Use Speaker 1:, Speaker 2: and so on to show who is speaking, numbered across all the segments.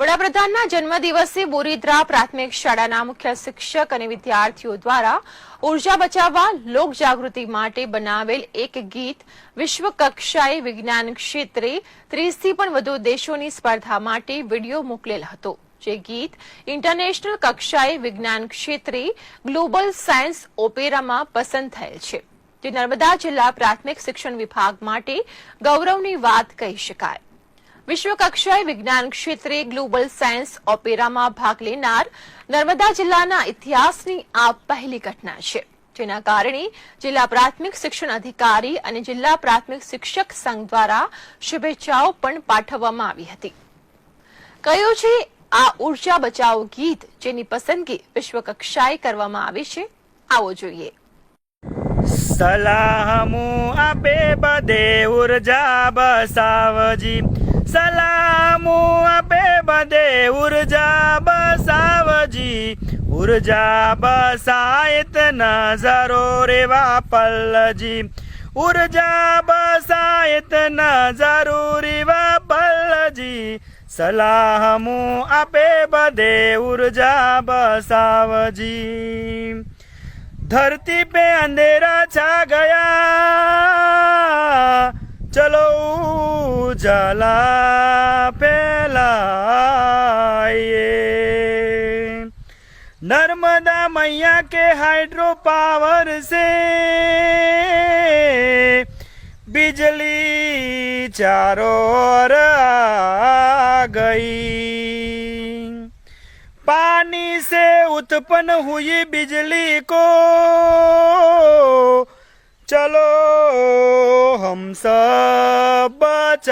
Speaker 1: વડાપ્રધાનના જન્મદિવસે બોરીદ્રા પ્રાથમિક શાળાના મુખ્ય શિક્ષક અને વિદ્યાર્થીઓ દ્વારા ઊર્જા બચાવવા લોકજાગૃતિ માટે બનાવેલ એક ગીત વિશ્વ કક્ષાએ વિજ્ઞાન ક્ષેત્રે ત્રીસથી પણ વધુ દેશોની સ્પર્ધા માટે વીડિયો મોકલેલ હતો. જે ગીત ઇન્ટરનેશનલ કક્ષાએ વિજ્ઞાન ક્ષેત્રે ગ્લોબલ સાયન્સ ઓપેરામાં પસંદ થયેલ છે. જે નર્મદા જિલ્લા પ્રાથમિક શિક્ષણ વિભાગ માટે ગૌરવની વાત કહી શકાય. વિશ્વ કક્ષાએ વિજ્ઞાન ક્ષેત્રે ગ્લોબલ સાયન્સ ઓપેરામાં ભાગ લેનાર નર્મદા જિલ્લાના ઇતિહાસની આ પહેલી ઘટના છે. જેના કારણે જિલ્લા પ્રાથમિક શિક્ષણ અધિકારી અને જિલ્લા પ્રાથમિક શિક્ષક સંઘ દ્વારા શુભેચ્છાઓ પણ પાઠવવામાં આવી હતી. કયું છે, આ ઊર્જા બચાવ ગીત જેની પસંદગી વિશ્વકક્ષાએ કરવામાં આવી છે. આવો જોઈએ.
Speaker 2: સલાહ આપે બધે ઊર્જા બસાવજી. સલામો આપે બધે ઊર્જા બસાવજી. ઊર્જા બસાયત નજારો રેવા પલ્લજી ઊર્જા બસાયત નજારો રેવા પલ્લજી સલાહમો આપે બધે ઊર્જા બસાવજી. ધરતી પે અંધેરા છા ગયા. ચલો उजाला फैलाइए। नर्मदा मैया के हाइड्रो पावर से बिजली चारों ओर आ गई। पानी से उत्पन्न हुई बिजली को चलो। હમસ બચાઈએ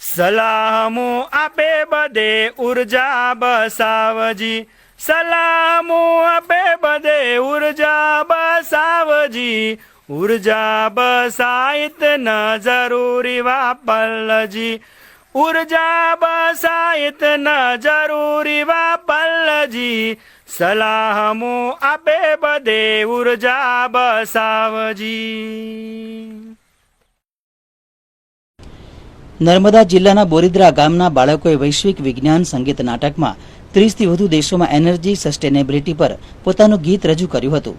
Speaker 2: સલામો આપે બધે ઊર્જા બસાવજી સલામો આપે બધે ઊર્જા બસાવજી ઊર્જા બસાયત ન જરૂરી વાપલજી ઊર્જા બસાયત ન જરૂરી વાપલજી સલાહમો આપે બધે ઊર્જા બસાવજી.
Speaker 3: નર્મદા જિલ્લાના બોરિદ્રા ગામના બાળકોએ વૈશ્વિક વિજ્ઞાન સંગીત નાટકમાં ત્રીસથી વધુ દેશોમાં એનર્જી, સસ્ટેનેબિલિટી પર પોતાનું ગીત રજૂ કર્યું હતું.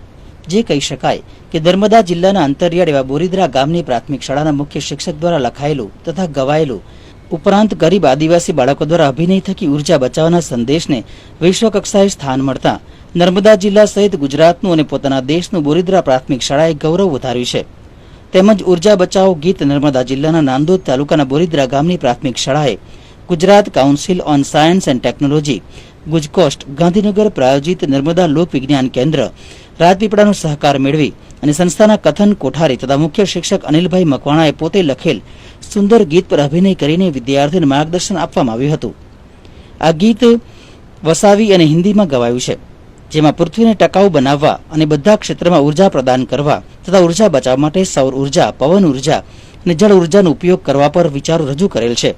Speaker 3: જે કહી શકાય કે નર્મદા જિલ્લાના અંતરિયાળ એવા બોરિદ્રા ગામની પ્રાથમિક શાળાના મુખ્ય શિક્ષક દ્વારા લખાયેલું તથા ગવાયેલું ઉપરાંત ગરીબ આદિવાસી બાળકો દ્વારા અભિનય થકી ઊર્જા બચાવવાના સંદેશને વિશ્વકક્ષાએ સ્થાન મળતા નર્મદા જિલ્લા સહિત ગુજરાતનું અને પોતાના દેશનું બોરિદ્રા પ્રાથમિક શાળાએ ગૌરવ વધાર્યું છે. તેમજ ઊર્જા બચાવો ગીત નર્મદા જિલ્લાના નાંદોદ તાલુકાના બોરિદ્રા ગામની પ્રાથમિક શાળાએ Gujarat council on science and technology, ગુજકોસ્ટ, Gandhinagar પ્રાયોજિત નર્મદા લોક વિજ્ઞાન કેન્દ્ર, રાજપીપળાનો સહકાર મેળવી અને સંસ્થાના કથન કોઠારી તથા મુખ્ય શિક્ષક અનિલભાઈ મકવાણાએ પોતે લખેલ સુંદર ગીત પર અભિનય કરીને વિદ્યાર્થીઓને માર્ગદર્શન આપવામાં આવ્યું હતું. આ ગીત વસાવી અને હિન્દીમાં ગવાયું છે, જેમાં પૃથ્વીને ટકાઉ બનાવવા અને બધા ક્ષેત્રમાં ઊર્જા પ્રદાન કરવા તથા ઊર્જા બચાવ માટે સૌર ઊર્જા, પવન ઊર્જા અને જળ ઉર્જાનો ઉપયોગ કરવા પર વિચારો રજૂ કરેલ છે.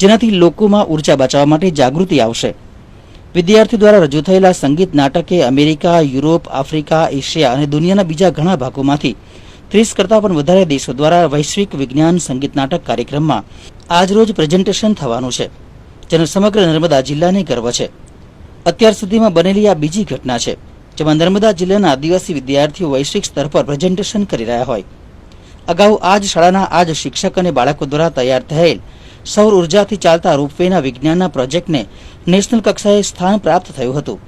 Speaker 3: જેનાથી લોકોમાં ઊર્જા બચાવવા માટે જાગૃતિ આવશે. વિદ્યાર્થીઓ દ્વારા રજૂ થયેલા સંગીત નાટકે અમેરિકા, યુરોપ, આફ્રિકા, એશિયા અને દુનિયાના બીજા ઘણા ભાગોમાંથી ત્રીસ કરતાં પણ વધારે દેશો દ્વારા વૈશ્વિક વિજ્ઞાન સંગીત નાટક કાર્યક્રમમાં આજરોજ પ્રેઝન્ટેશન થવાનું છે, જેનો સમગ્ર નર્મદા જિલ્લાને ગર્વ છે. અત્યાર સુધીમાં બનેલી આ બીજી ઘટના છે, જેમાં નર્મદા જિલ્લાના આદિવાસી વિદ્યાર્થીઓ વૈશ્વિક સ્તર પર પ્રેઝન્ટેશન કરી રહ્યા હોય. અગાઉ આ જ શાળાના આ જ શિક્ષક અને બાળકો દ્વારા તૈયાર થયેલ સૌર ઉર્જાથી ચાલતા રોપવેના વિજ્ઞાનના પ્રોજેક્ટને નેશનલ કક્ષાએ સ્થાન પ્રાપ્ત થયું હતું.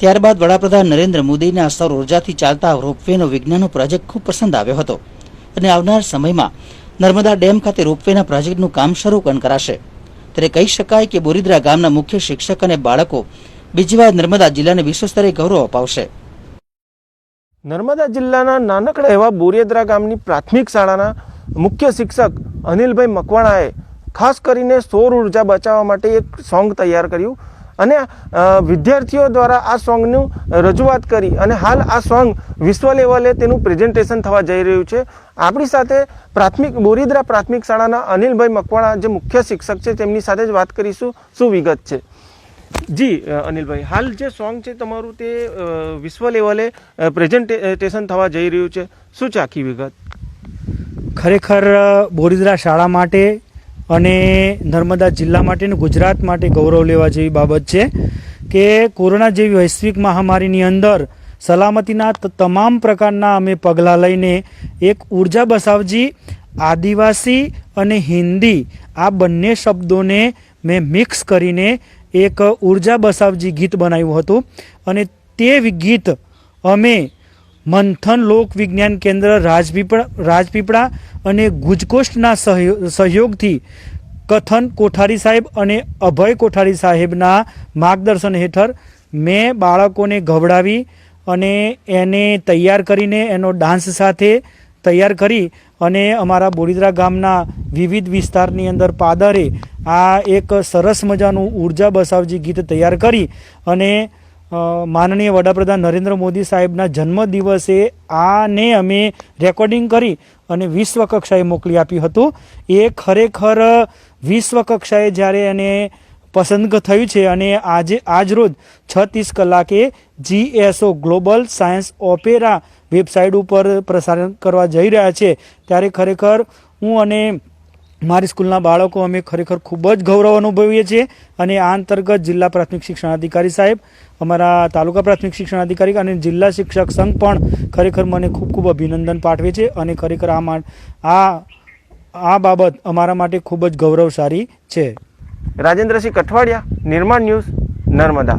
Speaker 3: ત્યારબાદ વડાપ્રધાન નરેન્દ્ર મોદીને આ સૌર ઉર્જાથી ચાલતા રોપવેનો વિજ્ઞાનનો પ્રોજેક્ટ ખૂબ પસંદ આવ્યો હતો. અને આવનાર સમયમાં નર્મદા ડેમ ખાતે રોપવેના પ્રોજેક્ટનું કામ શરૂ પણ કરાશે. ત્યારે કહી શકાય કે બોરિદ્રા ગામના મુખ્ય શિક્ષક અને બાળકો બીજી વાર નર્મદા જિલ્લાને વિશ્વ સ્તરે ગૌરવ અપાવશે.
Speaker 4: નર્મદા જિલ્લાના નાનકડા એવા બોરિયદ્રા ગામની પ્રાથમિક શાળાના મુખ્ય શિક્ષક અનિલભાઈ મકવાણાએ ખાસ કરીને સૌર ઊર્જા બચાવવા માટે એક સોંગ તૈયાર કર્યું. અને વિદ્યાર્થીઓ દ્વારા આ સોંગનું રજૂઆત કરી અને હાલ આ સોંગ વિશ્વ લેવલે તેનું પ્રેઝન્ટેશન થવા જઈ રહ્યું છે. આપણી સાથે પ્રાથમિક, બોરિદ્રા પ્રાથમિક શાળાના અનિલભાઈ મકવાણા, જે મુખ્ય શિક્ષક છે, તેમની સાથે જ વાત કરીશું. શું વિગત છે? જી અનિલભાઈ, હાલ જે સોંગ છે તમારું તે વિશ્વ લેવલે પ્રેઝન્ટેશન થવા જઈ રહ્યું છે. શું છે આખી વિગત?
Speaker 5: ખરેખર બોરિદ્રા શાળા માટે અને નર્મદા જિલ્લા માટે અને ગુજરાત માટે ગૌરવ લેવા જેવી બાબત છે કે કોરોના જેવી વૈશ્વિક મહામારીની અંદર સલામતીના તમામ પ્રકારના અમે પગલાં લઈને એક ઊર્જા બસાવજી, આદિવાસી અને હિન્દી આ બંને શબ્દોને મેં મિક્સ કરીને એક ઊર્જા બસાવજી ગીત બનાવ્યું હતું. અને તે ગીત અમે મંથન લોક વિજ્ઞાન કેન્દ્ર રાજપીપળા રાજપીપળા અને સહયો- સહયોગથી કથન કોઠારી સાહેબ અને અભય કોઠારી સાહેબના માર્ગદર્શન હેઠળ મેં બાળકોને ગવડાવી અને એને તૈયાર કરીને એનો ડાન્સ સાથે તૈયાર કરી અને અમારા બોડીદરા ગામના વિવિધ વિસ્તારની અંદર પાદરે આ એક સરસ મજાનું ઊર્જા બસાવજી ગીત તૈયાર કરી અને માનનીય વડાપ્રધાન નરેન્દ્ર મોદી સાહેબના જન્મ દિવસે આને અમે રેકોર્ડિંગ કરી અને વિશ્વ કક્ષાએ મોકલી આપ્યું હતું. એ ખરેખર વિશ્વ કક્ષાએ જ્યારે એને પસંદ થયું છે અને આજે આજરોજ છત્રીસ કલાકે GSO global science opera website ઉપર પ્રસારણ કરવા જઈ રહ્યા છે, ત્યારે ખરેખર હું અને મારી સ્કૂલના બાળકો અમે ખરેખર ખૂબ જ ગૌરવ અનુભવીએ છીએ અને આ અંતર્ગત જિલ્લા પ્રાથમિક શિક્ષણ અધિકારી સાહેબ, અમારા તાલુકા પ્રાથમિક શિક્ષણ અધિકારી અને જિલ્લા શિક્ષક સંઘ પણ ખરેખર મને ખૂબ ખૂબ અભિનંદન પાઠવે છે અને ખરેખર આ આ બાબત અમારા માટે ખૂબ જ ગૌરવશાળી છે.
Speaker 4: રાજેન્દ્રસિંહ કઠવાડિયા, નિર્માણ ન્યૂઝ નર્મદા.